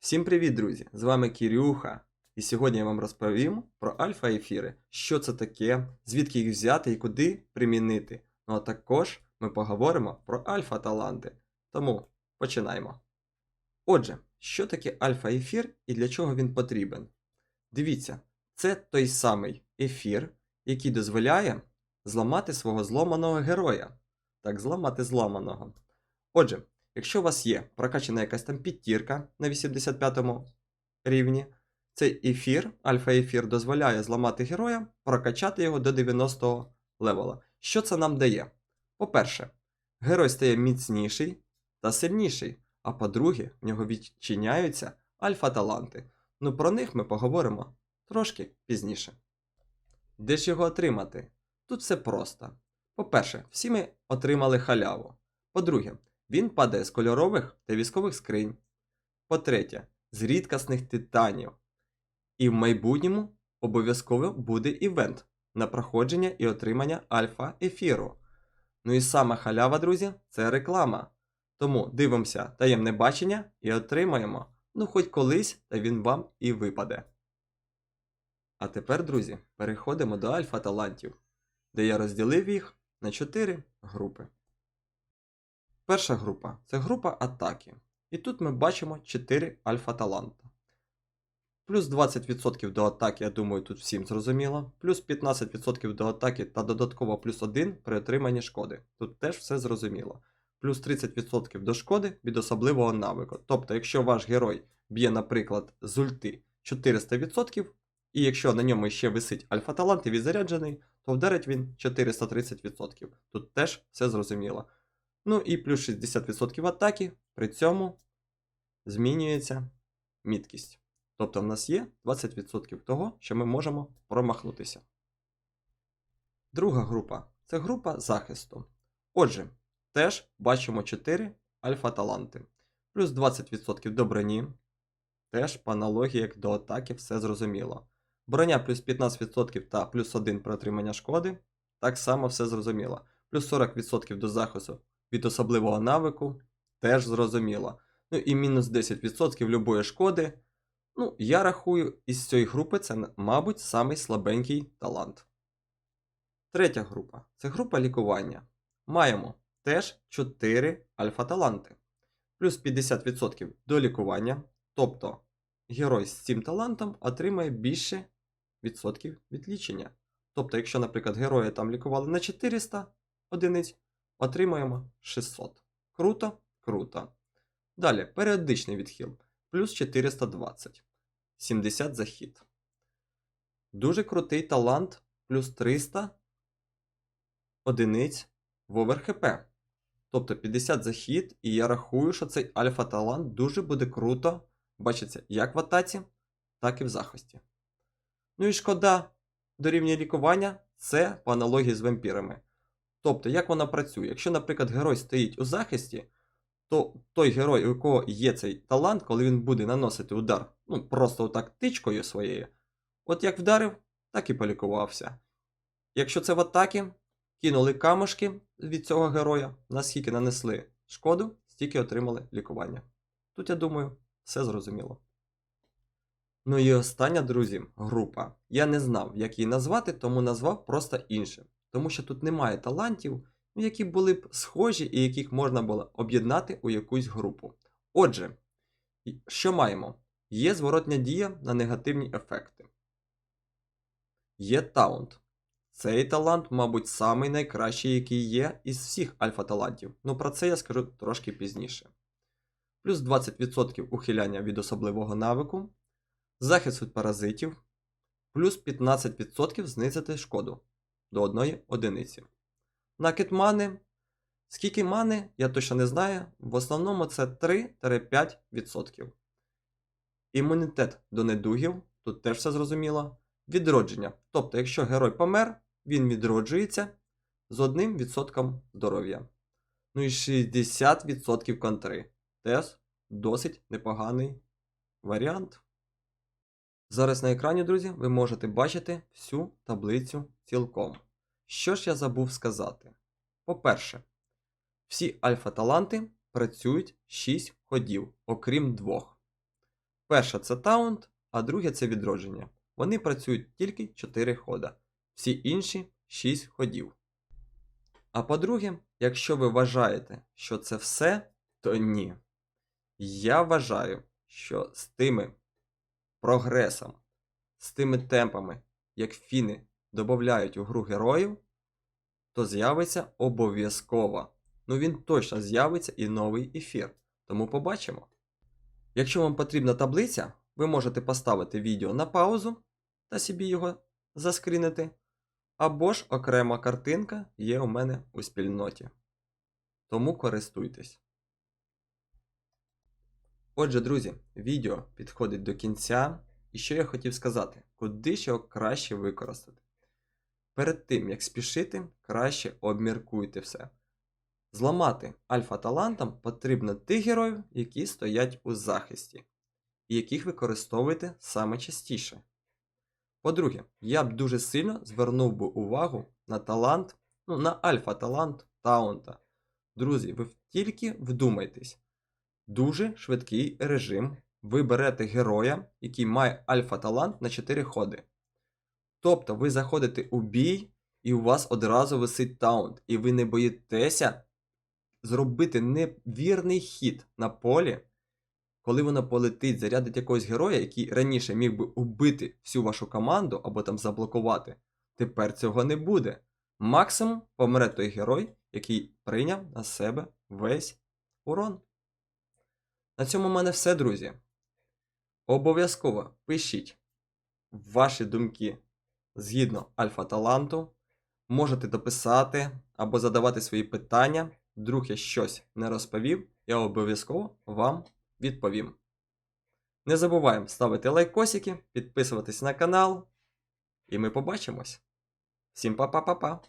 Всім привіт, друзі! З вами Кірюха. І сьогодні я вам розповім про альфа-ефіри, що це таке, звідки їх взяти і куди примінити. Ну а також ми поговоримо про альфа-таланти. Тому починаємо. Отже, що таке альфа-ефір і для чого він потрібен? Дивіться, це той самий ефір, який дозволяє зламати свого зломаного героя. Так, зламати зламаного. Отже, Якщо у вас є прокачана якась там підтірка на 85 рівні, цей ефір, альфа-ефір, дозволяє зламати героя, прокачати його до 90 левела. Що це нам дає? По-перше, герой стає міцніший та сильніший, а по-друге, в нього відчиняються альфа-таланти. Ну про них ми поговоримо трошки пізніше. Де ж його отримати? Тут все просто. По-перше, всі ми отримали халяву. По-друге, він падає з кольорових та військових скринь. По-третє, з рідкісних титанів. І в майбутньому обов'язково буде івент на проходження і отримання альфа-ефіру. Ну і сама халява, друзі, це реклама. Тому дивимося таємне бачення і отримаємо, ну хоч колись, та він вам і випаде. А тепер, друзі, переходимо до альфа-талантів, де я розділив їх на 4 групи. Перша група це група атаки. І тут ми бачимо 4 альфа-таланта. Плюс 20% до атаки, я думаю, тут всім зрозуміло. Плюс 15% до атаки та додатково плюс 1 при отриманні шкоди. Тут теж все зрозуміло. Плюс 30% до шкоди від особливого навику. Тобто, якщо ваш герой б'є, наприклад, з ульти 400%, і якщо на ньому ще висить альфа-талант і він заряджений, то вдарить він 430%. Тут теж все зрозуміло. Ну і плюс 60% атаки, при цьому змінюється міткість. Тобто в нас є 20% того, що ми можемо промахнутися. Друга група це група захисту. Отже, теж бачимо 4 альфа-таланти. Плюс 20% до броні. Теж по аналогії, як до атаки, все зрозуміло. Броня плюс 15% та плюс 1 при отримання шкоди. Так само все зрозуміло. Плюс 40% до захисту від особливого навику теж зрозуміло. Ну і мінус 10% любої шкоди. Ну, я рахую, із цієї групи це, мабуть, самий слабенький талант. Третя група це група лікування. Маємо теж 4 альфа-таланти. Плюс 50% до лікування. Тобто герой з цим талантом отримає більше відсотків від. Тобто, якщо, наприклад, героя там лікували на 400 одиниць, отримаємо 600. Круто, круто. Далі періодичний відхил плюс 420. 70 захід. Дуже крутий талант плюс 300 одиниць в ОверХП. Тобто 50 захід, і я рахую, що цей альфа-талант дуже буде круто бачиться як в атаці, так і в захисті. Ну і шкода дорівнює лікування це по аналогії з вампірами. Тобто, як вона працює? Якщо, наприклад, герой стоїть у захисті, то той герой, у якого є цей талант, коли він буде наносити удар, ну просто отак тичкою своєю, от як вдарив, так і полікувався. Якщо це в атакі, кинули камушки від цього героя, наскільки нанесли шкоду, стільки отримали лікування. Тут, я думаю, все зрозуміло. Ну і остання, друзі, група. Я не знав, як її назвати, тому назвав просто іншим тому що тут немає талантів, які були б схожі і яких можна було об'єднати у якусь групу. Отже, що маємо? Є зворотня дія на негативні ефекти. Є таунт. Цей талант, мабуть, самий найкращий, який є із всіх альфа-талантів. Ну про це я скажу трошки пізніше. Плюс 20% ухиляння від особливого навику, захист від паразитів, плюс 15% знизити шкоду до 1 одиниці. Накид мани. Скільки мани, я точно не знаю. В основному це 3-5%. Імунітет до недугів, тут теж все зрозуміло. Відродження. Тобто, якщо герой помер, він відроджується з 1% здоров'я. Ну і 60% контри. Теж досить непоганий варіант. Зараз на екрані, друзі, ви можете бачити всю таблицю цілком. Що ж я забув сказати? По-перше, всі альфа-таланти працюють 6 ходів, окрім двох. Перша це таунт, а друге це відродження. Вони працюють тільки 4 хода, всі інші 6 ходів. А по-друге, якщо ви вважаєте, що це все, то ні. Я вважаю, що з тими прогресом, з тими темпами, як фіни додають у гру героїв, то з'явиться обов'язково. Ну він точно з'явиться і новий ефір. Тому побачимо. Якщо вам потрібна таблиця, ви можете поставити відео на паузу та собі його заскрінити. Або ж окрема картинка є у мене у спільноті. Тому користуйтесь. Отже, друзі, відео підходить до кінця. І що я хотів сказати, куди його краще використати? Перед тим, як спішити, краще обміркуйте все. Зламати альфа-талантам потрібно тих героїв, які стоять у захисті, і яких використовуєте саме частіше. По-друге, я б дуже сильно звернув би увагу на талант, ну, на альфа-талант таунта. Друзі, ви тільки вдумайтесь. Дуже швидкий режим. Ви берете героя, який має альфа-талант на 4 ходи. Тобто ви заходите у бій, і у вас одразу висить таунт, і ви не боїтеся зробити невірний хід на полі, коли воно полетить, зарядить якогось героя, який раніше міг би убити всю вашу команду або там заблокувати. Тепер цього не буде. Максимум помре той герой, який прийняв на себе весь урон. На цьому в мене все, друзі. Обов'язково пишіть ваші думки згідно альфа-таланту. Можете дописати або задавати свої питання. Вдруг я щось не розповів, я обов'язково вам відповім. Не забуваємо ставити лайкосики, підписуватись на канал. І ми побачимось. Всім па-па-па-па!